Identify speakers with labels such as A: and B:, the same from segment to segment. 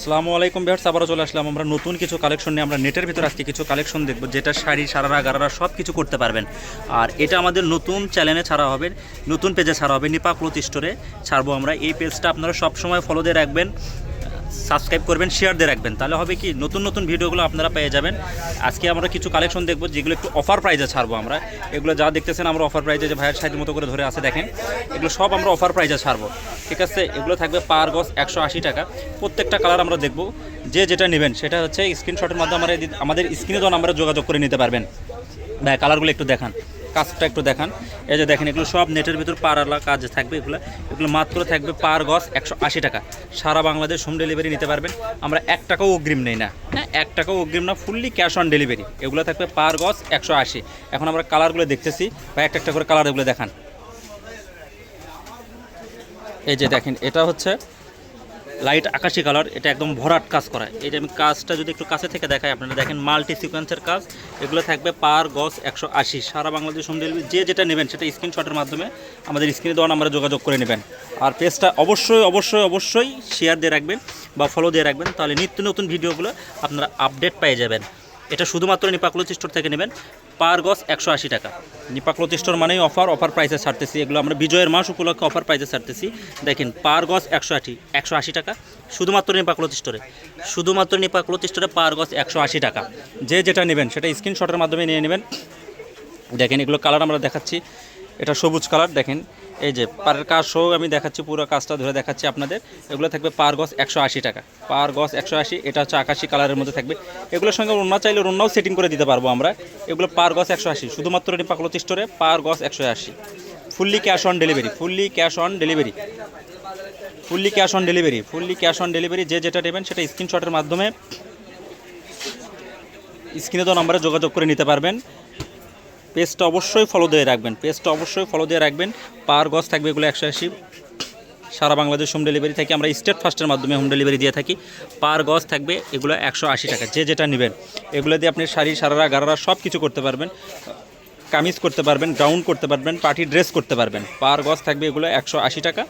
A: আসসালামু আলাইকুম বিহার আবারও চলে আসলাম আমরা নতুন কিছু কালেকশন নিয়ে। আমরা নেটের ভিতর আজকে কিছু কালেকশন দেখব, যেটা শাড়ি, সারারা, গারারা সব কিছু করতে পারবেন। আর এটা আমাদের নতুন চ্যানেলে ছাড়া হবে, নতুন পেজে ছাড়া হবে নিপা ক্লোথ স্টোরে ছাড়বো আমরা। এই পেজটা আপনারা সবসময় ফলো দিয়ে রাখবেন। সাবস্ক্রাইব করবেন শেয়ার দিয়ে রাখবেন। তাহলে হবে কি, নতুন নতুন ভিডিওগুলো আপনারা পেয়ে যাবেন। আজকে আমরা কিছু কালেকশন দেখব, যেগুলো একটু অফার প্রাইজে ছাড়বো আমরা। এগুলো যা দেখতেছেন, আমরা অফার প্রাইজে যে ভাইয়ের সাইজ মতো করে ধরে আছে, দেখেন। এগুলো সব আমরা অফার প্রাইজে ছাড়বো। ঠিক আছে? এগুলো থাকবে পার গজ একশো আশি টাকা। প্রত্যেকটা কালার আমরা দেখব। যে যেটা নেবেন, সেটা হচ্ছে স্ক্রিনশটের মাধ্যমে আমরা আমাদের স্ক্রিনে যখন আমরা যোগাযোগ করে নিতে পারবেন। ভাই কালারগুলো একটু দেখান। কাজটা একটু দেখান। এই যে দেখেন, এগুলো সব নেটের ভিতর পারালা কাজ থাকবে এগুলো। এগুলো মাত্র থাকবে পার গজ একশো আশি টাকা। সারা বাংলাদেশ হোম ডেলিভারি নিতে পারবেন। আমরা এক টাকাও অগ্রিম নেই না। হ্যাঁ এক টাকাও অগ্রিম না ফুললি ক্যাশ অন ডেলিভারি এগুলো থাকবে পার গজ একশো আশি। এখন আমরা কালারগুলো দেখতেছি। বা একটা একটা করে কালার এগুলো দেখান। এই যে দেখেন, এটা হচ্ছে লাইট আকাশি কালার, এটা একদম ভরাট কাজ করা। যে আমি কাজটা যদি একটু কাছে থেকে দেখাই, আপনারা দেখেন মাল্টি সিকোয়েন্সের কাজ। এগুলো থাকবে পার গজ একশো আশি। সারা বাংলাদেশ হোম ডেলিভারি, যে যেটা নেবেন, সেটা স্ক্রিনশটের মাধ্যমে আমাদের স্ক্রিনে দেওয়া নাম্বারে যোগাযোগ করে নেবেন। আর পেজটা অবশ্যই অবশ্যই অবশ্যই শেয়ার দিয়ে রাখবেন বা ফলো দিয়ে রাখবেন। তাহলে নিত্য নতুন ভিডিওগুলো আপনারা আপডেট পেয়ে যাবেন। এটা শুধুমাত্র নিপাকলো স্টোর থেকে নেবেন। পার গজ একশো আশি টাকা। নিপাকলো স্টোর মানেই অফার অফার প্রাইসে ছাড়তেছি। এগুলো আমরা বিজয়ের মাস উপলক্ষে অফার প্রাইসে ছাড়তেছি। দেখেন, পার গজ একশো আশি একশো আশি টাকা। শুধুমাত্র নিপাকলো স্টোরে শুধুমাত্র নিপাকলো স্টোরে পার গজ একশো আশি টাকা। যে যেটা নেবেন, সেটা স্ক্রিনশটের মাধ্যমে নিয়ে নেবেন। দেখেন, এগুলো কালার আমরা দেখাচ্ছি। এটা সবুজ কালার দেখেন। এই যে পারের কাজ সহ আমি দেখাচ্ছি, পুরো কাজটা ধরে দেখাচ্ছি আপনাদের। এগুলো থাকবে পার গজ একশো আশি টাকা। পার গজ একশো আশি, এটা হচ্ছে আকাশি কালারের মধ্যে থাকবে। এগুলোর সঙ্গে অন্য চাইলে অন্যও সেটিং করে দিতে পারব আমরা। এগুলো পার গজ একশো আশি, শুধুমাত্র পাকলতি স্টোরে পার গজ একশো আশি। Fully cash on delivery fully cash on delivery fully cash on delivery fully cash on delivery যে যেটা নেবেন সেটা স্ক্রিনশটের মাধ্যমে স্ক্রিনে তো নাম্বারে যোগাযোগ করে নিতে পারবেন। পেজটা অবশ্যই ফলো দিয়ে রাখবেন। পেজটা অবশ্যই ফলো দিয়ে রাখবেন। পার গজ থাকবে এগুলো একশো আশি। সারা বাংলাদেশ হোম ডেলিভারি থাকি আমরা স্টেট ফার্স্টের মাধ্যমে হোম ডেলিভারি দিয়ে থাকি। পার গজ থাকবে এগুলো একশো আশি টাকা। যে যেটা নেবেন, এগুলো দিয়ে আপনি শাড়ি, সারারা, গারারা সব কিছু করতে পারবেন। কামিজ করতে পারবেন গাউন করতে পারবেন পার্টি ড্রেস করতে পারবেন। পার গজ থাকবে এগুলো একশো আশি টাকা।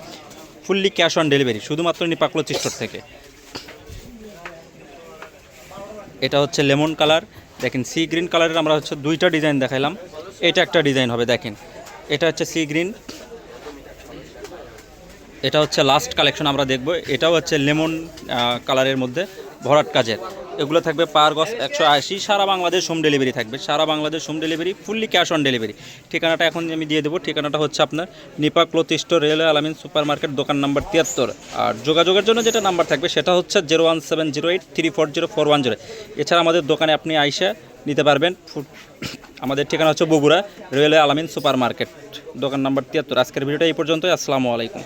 A: ফুললি ক্যাশ অন ডেলিভারি শুধুমাত্র নিপাকলো চিস্টোর থেকে। এটা হচ্ছে লেমন কালার দেখেন সি গ্রিন কালারের আমরা হচ্ছে দুইটা ডিজাইন দেখাইলাম। এটা একটা ডিজাইন হবে, দেখেন। এটা হচ্ছে সি গ্রিন এটা হচ্ছে লাস্ট কালেকশন আমরা দেখব। এটাও হচ্ছে লেমন কালারের মধ্যে ভরাট কাজের। এগুলো থাকবে পার গজ একশো আশি। সারা বাংলাদেশ হোম ডেলিভারি থাকবে। সারা Bangladesh home delivery fully cash on delivery ঠিকানাটা এখন আমি দিয়ে দেবো। ঠিকানাটা হচ্ছে আপনার Nipa cloth store railway Alamin super market দোকান নাম্বার তিয়াত্তর। আর যোগাযোগের জন্য যেটা নাম্বার থাকবে সেটা হচ্ছে zero one seven zero eight three four zero four one zero. এছাড়া আমাদের দোকানে আপনি আইসা নিতে পারবেন আমাদের ঠিকানা হচ্ছে Bogura railway Alamin super market দোকান নাম্বার তিয়াত্তর। আজকের ভিডিওটা এই পর্যন্তই। আসসালামু আলাইকুম।